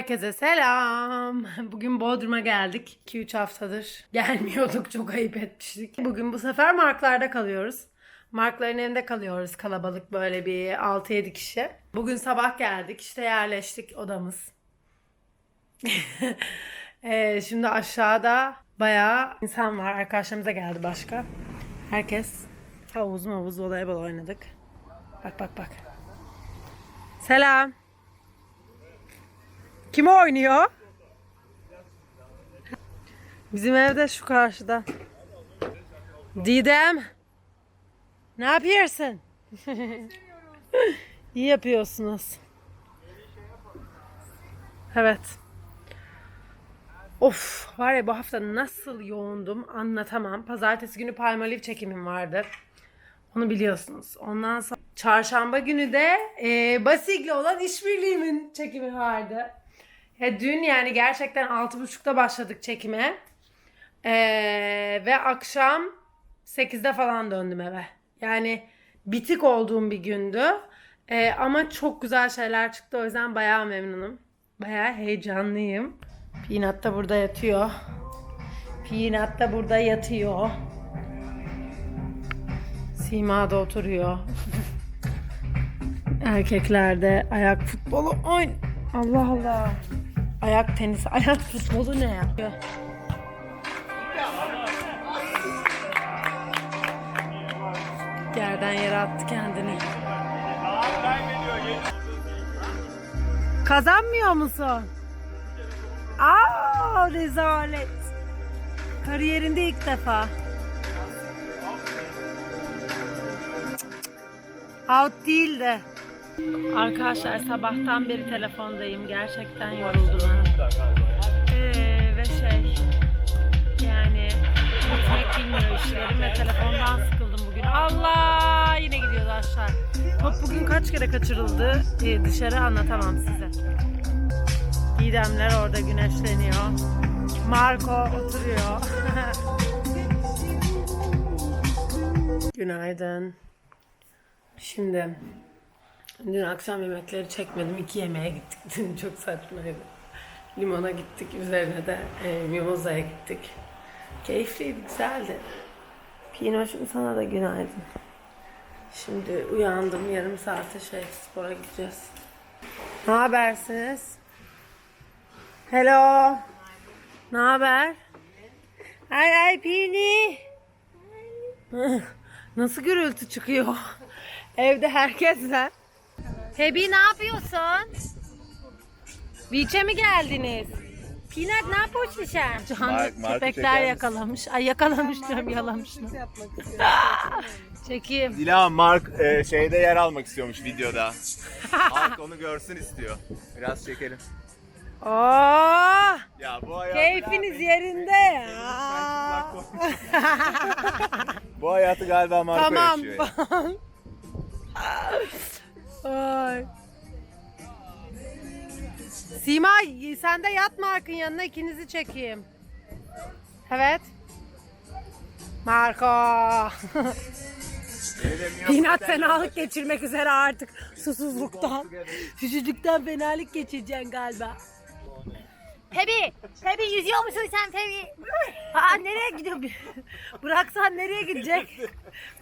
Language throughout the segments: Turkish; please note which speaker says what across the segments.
Speaker 1: Herkese selam. Bugün Bodrum'a geldik. 2-3 haftadır gelmiyorduk. Çok ayıp etmiştik. Bugün bu sefer Marklar'da kalıyoruz. Markların evinde kalıyoruz. Kalabalık böyle bir 6-7 kişi. Bugün sabah geldik. İşte yerleştik odamız. Ee, şimdi aşağıda bayağı insan var. Arkadaşlarımız da geldi başka. Herkes havuz mavuz voleybol oynadık. Bak bak bak. Selam. Kim oynuyor? Bizim evde şu karşıda. Didem. Ne yapıyorsun? İyi yapıyorsunuz. Evet. Of var ya bu hafta nasıl yoğundum anlatamam. Pazartesi günü Palmolive çekimim vardı. Onu biliyorsunuz. Ondan sonra çarşamba günü de e, Basig'le olan işbirliğimin çekimi vardı. Ya dün yani gerçekten 6.30'da başladık çekime. E, ve akşam 8'de falan döndüm eve. Yani bitik olduğum bir gündü. E, ama çok güzel şeyler çıktı. O yüzden bayağı memnunum. Bayağı heyecanlıyım. Peanut da burada yatıyor. Peanut da burada yatıyor. Sima da oturuyor. Erkeklerde ayak futbolu oyn. Allah Allah. Ayak tenisi, ayak futbolu ne ya? Yerden yere attı kendini. Kazanmıyor musun? Aa rezalet. Kariyerinde ilk defa. Out değil de. Arkadaşlar sabahtan beri telefondayım. Gerçekten yoruldum. Ee, ve şey yani bitmek bilmiyor işlerim ve telefondan sıkıldım bugün. Allah yine gidiyordu aşağı. Top bugün kaç kere kaçırıldı ee, dışarı anlatamam size. Didemler orada güneşleniyor. Marco oturuyor. Günaydın. Şimdi dün akşam yemekleri çekmedim. İki yemeğe gittik. Dün çok saçmaydı. Limona gittik. Üzerine de e, Mimoza'ya gittik. Keyifliydi, güzeldi. Pinoş'um sana da günaydın. Şimdi uyandım. Yarım saate şey spora gideceğiz. Ne habersiniz? Hello. Ne haber? Ay ay Pini. Nasıl gürültü çıkıyor? Evde herkesler. Hebi ne yapıyorsun? Beach'e mi geldiniz? Pinat ne yapıyorsun sen? Canlı
Speaker 2: Mark- Mark'ı
Speaker 1: köpekler yakalamış. Ay yakalamış diyorum yalamışlar. Çekeyim.
Speaker 2: Dilan Mark e, şeyde yer almak istiyormuş videoda. Halk onu görsün istiyor. Biraz çekelim.
Speaker 1: Oo,
Speaker 2: Ya bu hayatı
Speaker 1: keyfiniz
Speaker 2: galiba-
Speaker 1: yerinde ya.
Speaker 2: Bu hayatı galiba Marco
Speaker 1: Tamam.
Speaker 2: yaşıyor. ya.
Speaker 1: Ay. Sima sen de yat Mark'ın yanına ikinizi çekeyim. Evet. Marco. Pinat fenalık geçirmek üzere artık. Susuzluktan. Küçücükten fenalık geçireceksin galiba.
Speaker 3: Pebi, Pebi yüzüyor musun sen Pebi?
Speaker 1: Aa nereye gidiyor? Bıraksan nereye gidecek?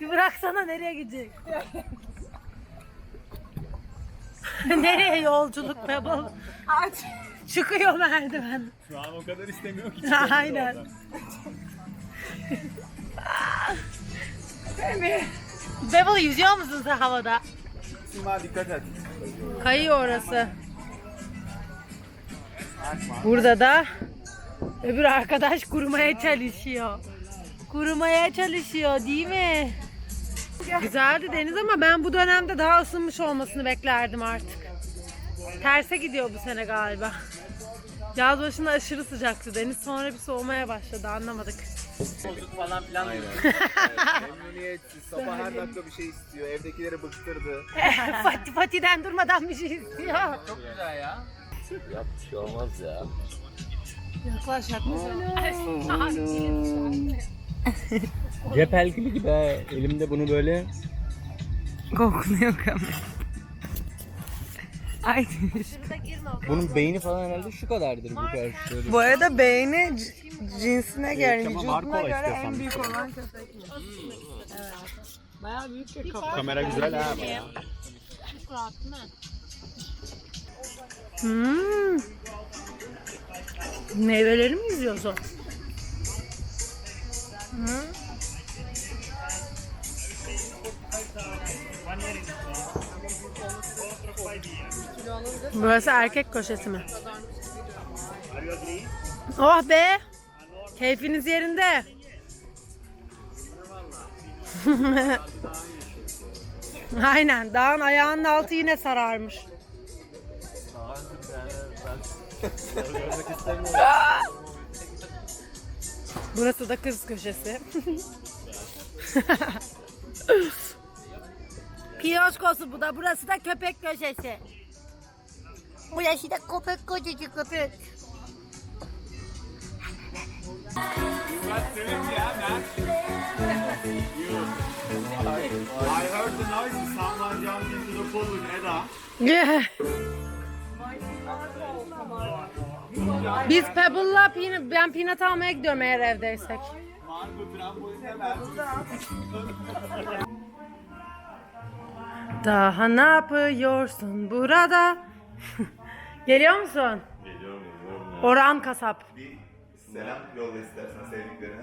Speaker 1: Bir bıraksana nereye gidecek? nereye yolculuk be bu? Çıkıyor merdiven.
Speaker 2: Şu an o kadar istemiyor ki.
Speaker 1: Aynen. Bevel yüzüyor musun sen havada?
Speaker 2: Sima dikkat et.
Speaker 1: Kayıyor orası. Burada da öbür arkadaş kurumaya çalışıyor. Kurumaya çalışıyor değil mi? Güzeldi deniz ama ben bu dönemde daha ısınmış olmasını beklerdim artık. Terse gidiyor bu sene galiba. Yaz başında aşırı sıcaktı deniz sonra bir soğumaya başladı anlamadık.
Speaker 2: falan filan Aynen. Memnuniyetsiz. Sabah her dakika bir şey istiyor. Evdekileri bıktırdı.
Speaker 1: Fatih Fatih'den durmadan bir şey istiyor.
Speaker 4: Yap bir şey olmaz ya.
Speaker 1: Yaklaş yaklaş.
Speaker 4: Cep elgili gibi ha. Elimde bunu böyle
Speaker 1: Kokluyor kamera. Ay.
Speaker 4: Bunun beyni falan herhalde şu kadardır bu kadar şöyle.
Speaker 1: Bu arada beğeni c- cinsine göre, vücuduna göre en büyük olan köpek mi? Evet. Bayağı büyük bir kafa.
Speaker 2: Kamera güzel ha. bayağı.
Speaker 1: Hmm. Meyveleri mi izliyorsun? Hı? Burası erkek köşesi mi? Oh be! Keyfiniz yerinde. Aynen. Dağın ayağının altı yine sararmış. Burası da kız köşesi.
Speaker 3: Kiyoskosu bu da. Burası da köpek köşesi. Burası da köpek kocacık köpek.
Speaker 1: Yeah. Biz Pebble'la peanut, ben peanut almaya gidiyorum eğer evdeysek. Daha ne yapıyorsun burada? Geliyor musun?
Speaker 2: Geliyorum geliyorum.
Speaker 1: Orhan Kasap.
Speaker 2: Bir selam yolla istersen sevdiklerine.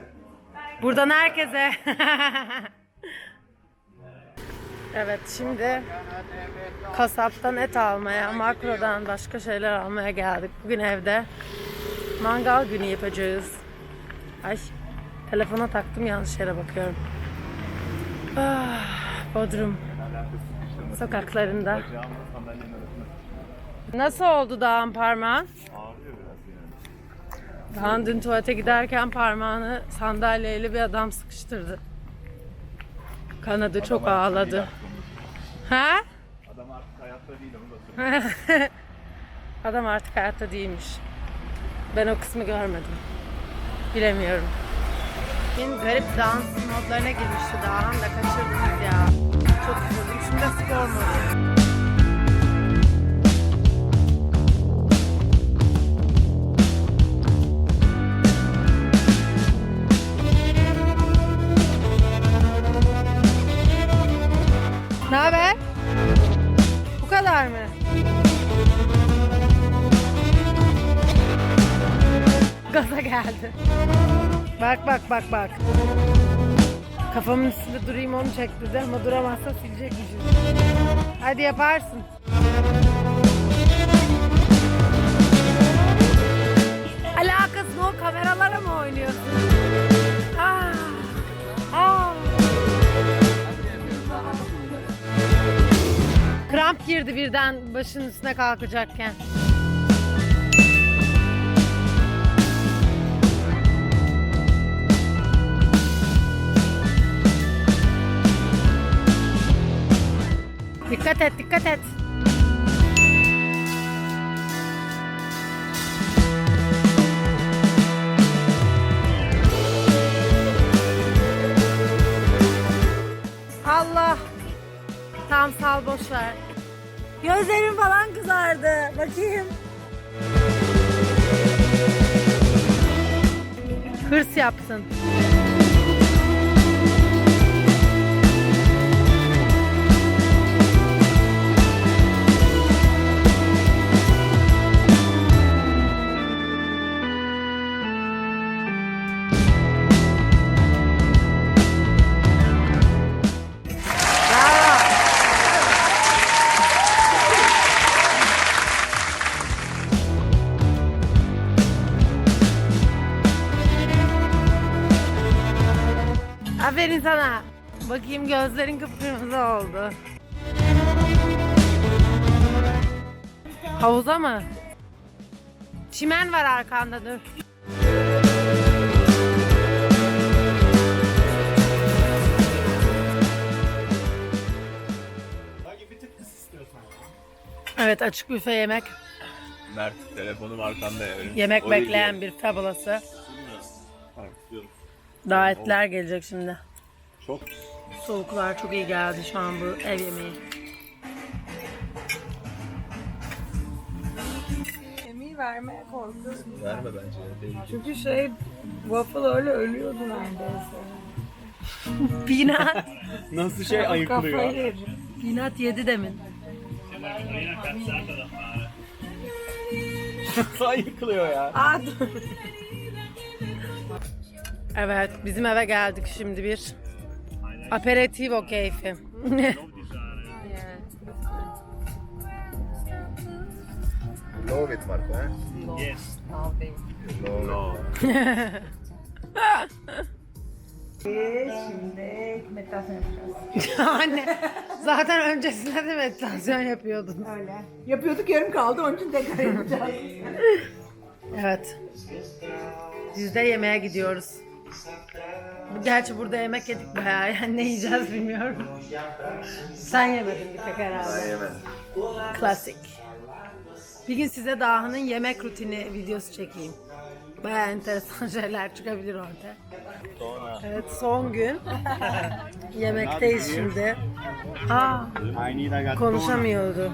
Speaker 1: Buradan herkese. evet şimdi kasaptan et almaya, makrodan başka şeyler almaya geldik. Bugün evde mangal günü yapacağız. Ay telefona taktım yanlış yere bakıyorum. Ah, Bodrum sokaklarında. Nasıl oldu dağın parmağın?
Speaker 2: ağrıyor biraz yine.
Speaker 1: Dağın dün tuvalete giderken parmağını sandalyeyle bir adam sıkıştırdı. Kanadı çok ağladı. Ha?
Speaker 2: Adam artık hayatta değil onu da söyleyeyim.
Speaker 1: Adam artık hayatta değilmiş. Ben o kısmı görmedim. Bilemiyorum. Benim garip dans modlarına girmişti Dağhan da kaçırdınız ya. Çok üzüldüm. Şimdi de spor modu. Geldi. Bak bak bak bak. Kafamın üstünde durayım onu çektirdi ama duramazsa silecekmişiz. Hadi yaparsın. Alakası o kameralara mı oynuyorsun? Aa, aa. Kramp girdi birden başının üstüne kalkacakken. Dikkat et, dikkat et. Allah. Tam sal boş ver. Gözlerim falan kızardı. Bakayım. Hırs yapsın. Aferin sana. Bakayım gözlerin kıpkırmızı oldu. Havuza mı? Çimen var arkanda dur. Evet açık büfe yemek.
Speaker 2: Mert telefonum arkanda ya.
Speaker 1: Yemek
Speaker 2: Oraya
Speaker 1: bekleyen bir tabulası. Davetler gelecek şimdi.
Speaker 2: Çok
Speaker 1: Soğuklar çok iyi geldi şu an bu ev yemeği. vermeye korkuyorum.
Speaker 2: Verme bence. Değil.
Speaker 1: Çünkü şey waffle öyle ölüyordu neredeyse. Peanut.
Speaker 4: Nasıl şey
Speaker 1: Kafayı yedi. Peanut yedi demin.
Speaker 4: Nasıl ayıklıyor ya?
Speaker 1: Aa, dur. Evet bizim eve geldik şimdi bir aperitivo keyfi.
Speaker 2: Lovit Marco ha?
Speaker 5: Yes.
Speaker 2: Love.
Speaker 1: Anne zaten öncesinde de meditasyon yapıyordun.
Speaker 3: Öyle. Yapıyorduk yarım kaldı onun için tekrar yapacağız.
Speaker 1: Evet. Biz de yemeğe gidiyoruz. Gerçi burada yemek yedik bayağı yani ne yiyeceğiz bilmiyorum. Sen yemedin bir tek herhalde.
Speaker 2: Ben yemedim.
Speaker 1: Klasik. Bir gün size Daha'nın yemek rutini videosu çekeyim. Bayağı enteresan şeyler çıkabilir orada. Evet son gün. Yemekteyiz şimdi. Aa, konuşamıyordu.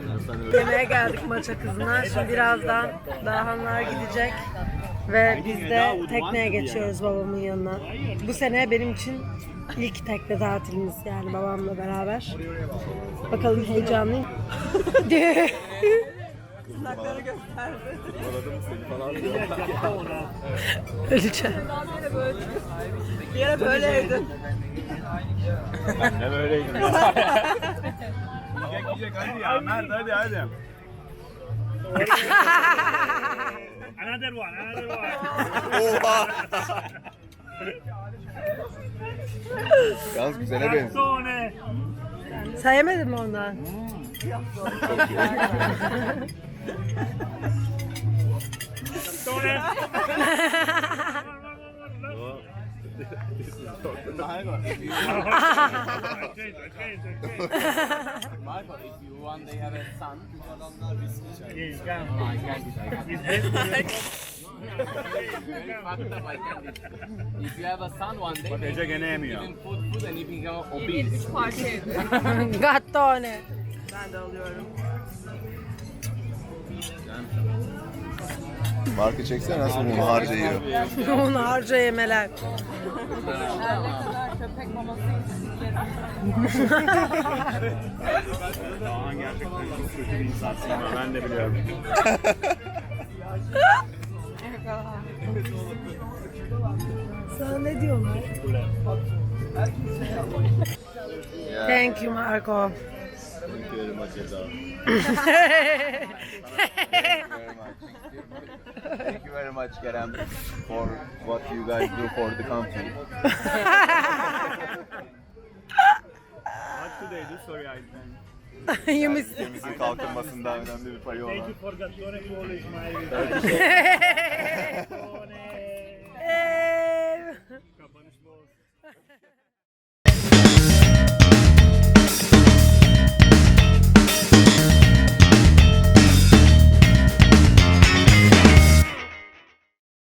Speaker 1: Yemeğe geldik maça kızına. Şimdi birazdan Dahanlar gidecek. Ve biz de tekneye geçiyoruz babamın yanına. Bu sene benim için ilk tekne tatilimiz yani babamla beraber. Bakalım heyecanlıyım.
Speaker 2: Yakaladım seni falan diyor.
Speaker 1: Öleceğim.
Speaker 2: Ben de böyleydim. Yiyecek yiyecek hadi ya. Mert hadi hadi.
Speaker 5: Another one, another one.
Speaker 2: Oha. Yalnız güzele benziyor.
Speaker 5: Garzone.
Speaker 1: Sen yemedin mi ondan?
Speaker 5: I I I.
Speaker 4: Marco, if you one day have a son,
Speaker 5: Yes, come. His head-
Speaker 4: if you have a son one day,
Speaker 2: Bak Ece gene yemiyor.
Speaker 4: him food, food and he become obese.
Speaker 1: Gattone.
Speaker 2: Marka çeksene nasıl bunu harcayıyor.
Speaker 1: Onu harca yemeler.
Speaker 5: Doğan gerçekten çok kötü bir insansın ben de biliyorum.
Speaker 1: Sana ne diyorlar? Thank you Marco.
Speaker 2: Thank you very much Eda. Thank you very much Kerem for what you guys do for the country.
Speaker 5: What today do? Sorry, I didn't.
Speaker 1: you missed it.
Speaker 2: Ülkemizin kalkınmasında önemli bir payı olan.
Speaker 5: Thank you for to always my.